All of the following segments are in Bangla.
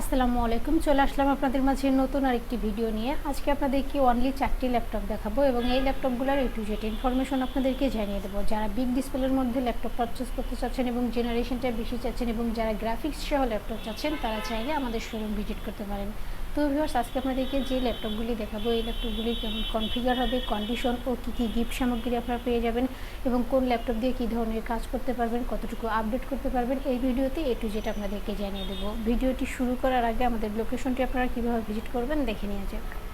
আসসালামু আলাইকুম, চলে আসলাম আপনাদের মাঝে নতুন আরেকটি ভিডিও নিয়ে। আজকে আপনাদেরকে অনলি চারটি ল্যাপটপ দেখাবো এবং এই ল্যাপটপগুলোর এ টু জেড ইনফরমেশন আপনাদেরকে জানিয়ে দেবো। যারা বিগ ডিসপ্লের মধ্যে ল্যাপটপ পারচেস করতে চাচ্ছেন এবং জেনারেশনটা বেশি চাচ্ছেন এবং যারা গ্রাফিক্স সহ ল্যাপটপ চাচ্ছেন, তারা চাইলে আমাদের শোরুম ভিজিট করতে পারেন। তো ভিউয়ার্স আজকে আপনাদেরকে যে ল্যাপটপগুলি দেখাবো, এই ল্যাপটপগুলি কেমন কনফিগার হবে কন্ডিশন ও কী কী গিফট সামগ্রী আপনারা পেয়ে যাবেন এবং কোন ল্যাপটপ দিয়ে কী ধরনের কাজ করতে পারবেন, কতটুকু আপডেট করতে পারবেন, এই ভিডিওতে এ টু জেড আপনাদেরকে জানিয়ে দেবো। ভিডিওটি শুরু করার আগে আমাদের লোকেশনটি আপনারা কীভাবে ভিজিট করবেন, দেখে নিয়ে যাক।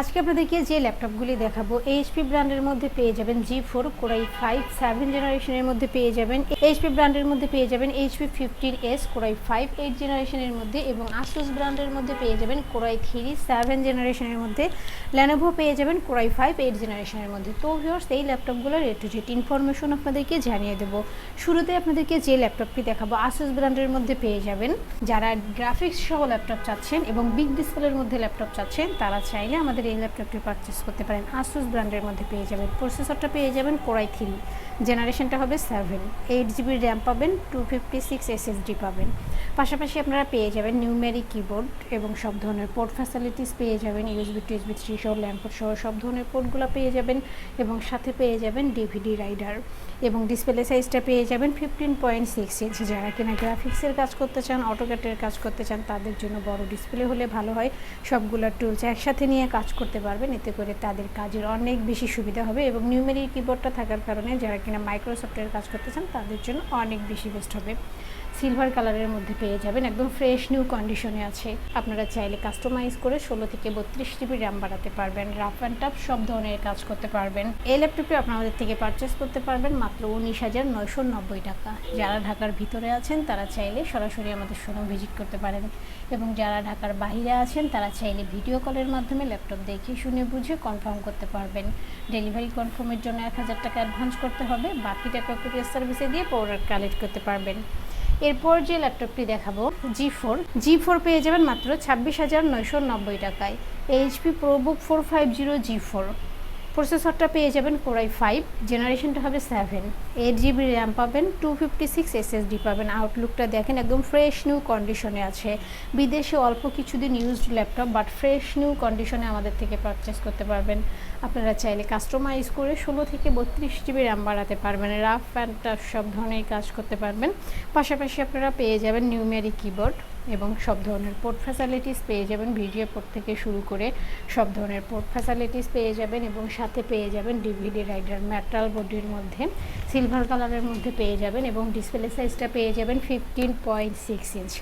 আজকে আপনাদেরকে যে ল্যাপটপগুলি দেখাবো এইচপি ব্র্যান্ডের মধ্যে পেয়ে যাবেন G four core i five seven জেনারেশনের মধ্যে পেয়ে যাবেন এইচপি ব্র্যান্ডের মধ্যে পেয়ে যাবেন HP fifteen S core i five eight জেনারেশনের মধ্যে এবং আসুস ব্র্যান্ডের মধ্যে পেয়ে যাবেন কোরাই থ্রি সেভেন জেনারেশনের মধ্যে। ল্যানোভো পেয়ে যাবেন কোরাই ফাইভ এইট জেনারেশনের মধ্যে। তো ভিউয়ার্স এই ল্যাপটপগুলোর এ টু জেড ইনফরমেশন আপনাদেরকে জানিয়ে দেবো। শুরুতে আপনাদেরকে যে ল্যাপটপটি দেখাবো আসুস ব্র্যান্ডের মধ্যে পেয়ে যাবেন। যারা গ্রাফিক্স সহ ল্যাপটপ চাচ্ছেন এবং বিগ ডিসপ্লের মধ্যে ল্যাপটপ চাচ্ছেন, তারা চাইলে আমাদের এই ল্যাপটপটি পারচেস করতে পারেন। আসুস ব্র্যান্ডের মধ্যে পেয়ে যাবেন। প্রসেসরটা পেয়ে যাবেন কোরাই থ্রি জেনারেশনটা হবে সেভেন এইট জিবি র্যাম পাবেন টু ফিফটি সিক্স এসএসডি পাবেন। পাশাপাশি আপনারা পেয়ে যাবেন নিউমেরিক কিবোর্ড এবং সব ধরনের পোর্ট ফ্যাসিলিটিস পেয়ে যাবেন ইউএসবি টু ইউএসবি থ্রি সহ ল্যাম্পোর্ট সহ, সব ধরনের পোর্টগুলো পেয়ে যাবেন এবং সাথে পেয়ে যাবেন ডিভিডি রাইডার এবং ডিসপ্লে সাইজটা পেয়ে যাবেন ফিফটিন পয়েন্ট সিক্স ইঞ্চ যারা কিনা গ্রাফিক্সের কাজ করতে চান অটোক্যাটের কাজ করতে চান, তাদের জন্য বড় ডিসপ্লে হলে ভালো হয়। সবগুলো টুলস একসাথে নিয়ে কাজ করতে পারবেন। এতে করে তাদের কাজের অনেক বেশি সুবিধা হবে এবং নিউমেরিক কিবোর্ডটা থাকার কারণে যারা কিনা মাইক্রোসফটের কাজ করতে চান, তাদের জন্য অনেক বেশি বেস্ট হবে। সিলভার কালারের মধ্যে পেয়ে যাবেন। একদম ফ্রেশ নিউ কন্ডিশনে আছে। আপনারা চাইলে কাস্টমাইজ করে ষোলো থেকে বত্রিশ জিবি র্যাম বাড়াতে পারবেন। রাফ অ্যান্ড টাফ সব ধরনের কাজ করতে পারবেন। এই ল্যাপটপটি আপনাদের থেকে পারচেস করতে পারবেন মাত্র উনিশ হাজার নয়শো নব্বই টাকা। যারা ঢাকার ভিতরে আছেন, তারা চাইলে সরাসরি আমাদের শোরুম ভিজিট করতে পারেন। এবং যারা ঢাকার বাইরে আছেন, তারা চাইলে ভিডিও কলের মাধ্যমে ল্যাপটপ দেখে শুনে বুঝে কনফার্ম করতে পারবেন। ডেলিভারি কনফার্মের জন্য এক হাজার টাকা অ্যাডভান্স করতে হবে। বাকি টাকা কুরিয়ার সার্ভিসে দিয়ে প্রোডাক্ট কালেক্ট করতে পারবেন। এরপর যে ল্যাপটপটি দেখাবো জি ফোর জি ফোর পেয়ে যাবেন মাত্র ছাব্বিশ হাজার নয়শো নব্বই টাকায়। HP ProBook four five zero G four প্রসেসরটা পেয়ে যাবেন কোরাই ফাইভ, জেনারেশনটা হবে সেভেন। এইট জিবি র্যাম পাবেন টু ফিফটি সিক্স এসএসডি পাবেন। আউটলুকটা দেখেন একদম ফ্রেশ নিউ কন্ডিশনে আছে। বিদেশে অল্প কিছুদিন used laptop but fresh new কন্ডিশনে আমাদের থেকে পারচেস করতে পারবেন। আপনারা চাইলে কাস্টমাইজ করে ষোলো থেকে বত্রিশ জিবি র্যাম বাড়াতে পারবেন। রাফ অ্যান্ড টাফ সব ধরনের কাজ করতে পারবেন। পাশাপাশি আপনারা পেয়ে যাবেন নিউমেরি কিবোর্ড এবং সব ধরনের পোর্ট ফ্যাসিলিটিস পেয়ে যাবেন। ভিডিও পোর্ট থেকে শুরু করে সব ধরনের পোর্ট ফ্যাসিলিটিস পেয়ে যাবেন এবং সাথে পেয়ে যাবেন ডিভিডি রাইডার মেটাল বডির মধ্যে সিলভার কালারের মধ্যে পেয়ে যাবেন এবং ডিসপ্লে সাইজটা পেয়ে যাবেন ফিফটিন পয়েন্ট সিক্স ইঞ্চ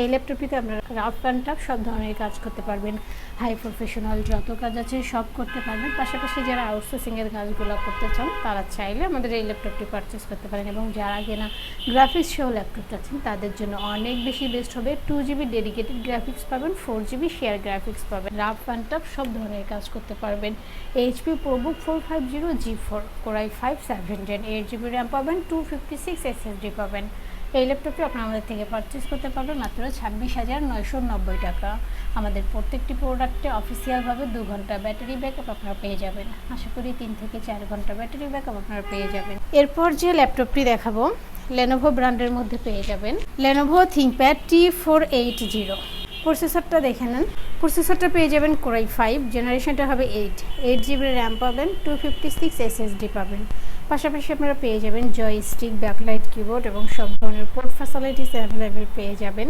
এই ল্যাপটপটিতে আপনারা রাফ অ্যান্ড টাফ সব ধরনের কাজ করতে পারবেন। হাই প্রফেশনাল যত কাজ আছে সব করতে পারবেন। পাশাপাশি যারা আউটসোর্সিংয়ের কাজগুলো করতে চান, তারা চাইলে আমাদের এই ল্যাপটপটি পারচেস করতে পারেন এবং যারা কিনা গ্রাফিক্স সহ ল্যাপটপ চাচ্ছেন তাদের জন্য অনেক বেশি বেস্ট হবে। টু জিবি ডেডিকেটেড গ্রাফিক্স পাবেন ফোর জিবি শেয়ার গ্রাফিক্স পাবেন। রাফ অ্যান্ড টাফ সব ধরনের কাজ করতে পারবেন। HP ProBook four five zero G four core i five seven gen eight GB RAM পাবেন টু ফিফটি সিক্স এসএসডি পাবেন। এই ল্যাপটপটি আপনারা আমাদের থেকে পারচেস করতে পারবেন মাত্র ছাব্বিশ হাজার নয়শো নব্বই টাকা। আমাদের প্রত্যেকটি প্রোডাক্টে অফিসিয়ালভাবে দু ঘণ্টা ব্যাটারি ব্যাকআপ আপনারা পেয়ে যাবেন। আশা করি তিন থেকে চার ঘণ্টা ব্যাটারি ব্যাকআপ আপনারা পেয়ে যাবেন। এরপর যে ল্যাপটপটি দেখাবো লেনোভো ব্র্যান্ডের মধ্যে পেয়ে যাবেন। Lenovo ThinkPad T four eight zero প্রসেসরটা দেখে নেন। প্রসেসরটা পেয়ে যাবেন কোরাই ফাইভ জেনারেশনটা হবে এইট এইট জিবি র্যাম পাবেন টু ফিফটি সিক্স এসএসডি পাবেন। পাশাপাশি আপনারা পেয়ে যাবেন জয়স্টিক ব্যাকলাইট কিবোর্ড এবং সব ধরনের পোর্ট ফ্যাসিলিটিস অ্যাভেলেবেল পেয়ে যাবেন।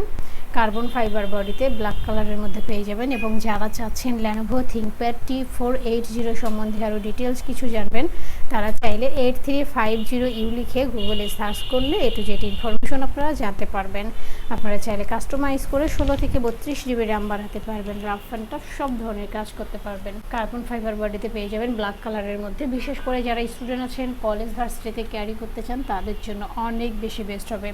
কার্বন ফাইবার বডিতে ব্ল্যাক কালারের মধ্যে পেয়ে যাবেন এবং যারা চাচ্ছেন Lenovo ThinkPad T four eight zero সম্বন্ধে আরও ডিটেলস কিছু জানবেন, তারা চাইলে eight three five zero U লিখে গুগলে সার্চ করলে এ টু জেড ইনফরমেশন আপনারা জানতে পারবেন। আপনারা চাইলে কাস্টমাইজ করে ষোলো থেকে বত্রিশ জিবি র্যাম বাড়াতে পারবেন রাফ অ্যান্ড সব ধরনের কাজ করতে পারবেন। কার্বন ফাইবার বডিতে পেয়ে যাবেন ব্ল্যাক কালারের মধ্যে। বিশেষ করে যারা স্টুডেন্ট আছেন কলেজ ভার্সিটিতে ক্যারি করতে চান, তাদের জন্য অনেক বেশি বেস্ট হবে।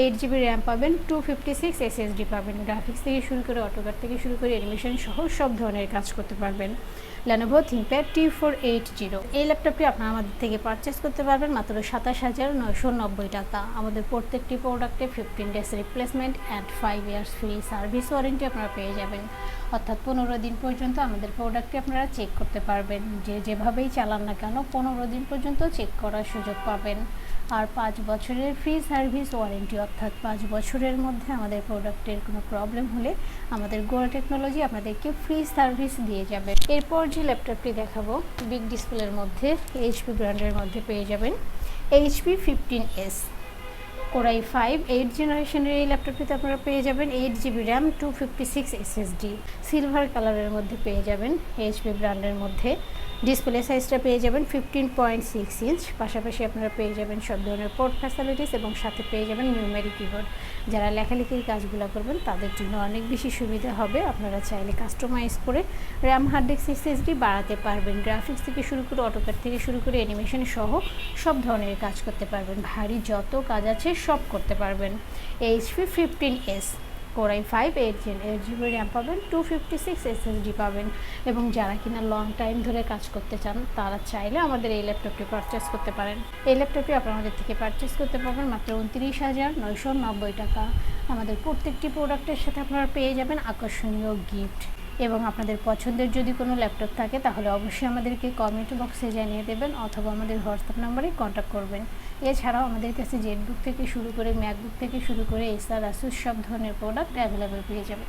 এইট জিবি র্যাম পাবেন টু ফিফটি সিক্স এসএসডি পাবেন গ্রাফিক্স থেকে শুরু করে অটোকার থেকে শুরু করে অ্যানিমেশন সহ সব ধরনের কাজ করতে পারবেন। Lenovo ThinkPad T four eight zero এই ল্যাপটপটি আপনারা আমাদের থেকে পারচেস করতে পারবেন, মাত্র সাতাশ হাজার নয়শো নব্বই টাকা। আমাদের প্রত্যেকটি প্রোডাক্টে fifteen days replacement and five years free service warranty আপনারা পেয়ে যাবেন। অর্থাৎ পনেরো দিন পর্যন্ত আমাদের প্রোডাক্টটি আপনারা চেক করতে পারবেন। যে যেভাবেই চালান না কেন, পনেরো দিন পর্যন্ত চেক করার সুযোগ পাবেন। আর পাঁচ বছরের ফ্রি সার্ভিস ওয়ারেন্টি অর্থাৎ পাঁচ বছরের মধ্যে আমাদের প্রোডাক্টের কোনো প্রবলেম হলে আমাদের গোয়া টেকনোলজি আপনাদেরকে ফ্রি সার্ভিস দিয়ে যাবে। এরপর যে ল্যাপটপটি দেখাবো বিগ ডিসপ্লের মধ্যে এইচপি ব্র্যান্ডের মধ্যে পেয়ে যাবেন। HP fifteen S core i five eight জেনারেশনের এই ল্যাপটপটিতে আপনারা পেয়ে যাবেন eight GB RAM two fifty six SSD silver কালারের মধ্যে পেয়ে যাবেন এইচপি ব্র্যান্ডের মধ্যে। ডিসপ্লে সাইজটা পেয়ে যাবেন ফিফটিন পয়েন্ট সিক্স ইঞ্চ পাশাপাশি আপনারা পেয়ে যাবেন সব ধরনের পোর্ট ফ্যাসিলিটিস এবং সাথে পেয়ে যাবেন নিউমেরিক কিবোর্ড যারা লেখালেখির কাজগুলো করবেন, তাদের জন্য অনেক বেশি সুবিধা হবে। আপনারা চাইলে কাস্টমাইজ করে র্যাম হার্ড ডিস্ক এসএসডি বাড়াতে পারবেন। গ্রাফিক্স থেকে শুরু করে অটোকার থেকে শুরু করে অ্যানিমেশন সহ সব ধরনের কাজ করতে পারবেন। ভারী যত কাজ আছে সব করতে পারবেন। HP fifteen S core i five eight gen eight GB RAM পাবেন টু ফিফটি সিক্স এসএসডি পাবেন। এবং যারা কিনা লং টাইম ধরে কাজ করতে চান, তারা চাইলে আমাদের এই ল্যাপটপটি পারচেস করতে পারেন। এই ল্যাপটপটি আপনারা আমাদের থেকে পারচেস করতে পারবেন মাত্র উনত্রিশ হাজার নয়শো নব্বই টাকা। আমাদের প্রত্যেকটি প্রোডাক্টের সাথে আপনারা পেয়ে যাবেন আকর্ষণীয় গিফট এবং আপনাদের পছন্দের যদি কোনো ল্যাপটপ থাকে, তাহলে অবশ্যই আমাদেরকে কমেন্ট বক্সে জানিয়ে দেবেন অথবা আমাদের হোয়াটসঅ্যাপ নাম্বারে কন্ট্যাক্ট করবেন। এছাড়াও আমাদের কাছে জেটবুক থেকে শুরু করে ম্যাকবুক থেকে শুরু করে এসআর আসুস সব ধরনের প্রোডাক্ট অ্যাভেলেবেল পেয়ে যাবেন।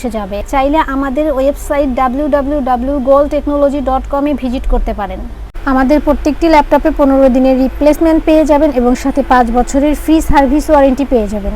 যাবে। চাইলে আমাদের website W W W goal technology dot visit করতে পারেন। আমাদের প্রত্যেকটি ল্যাপটপে পনেরো দিনের রিপ্লেসমেন্ট পেয়ে যাবেন এবং সাথে পাঁচ বছরের ফ্রি সার্ভিস ওয়ারেন্টি পেয়ে যাবেন।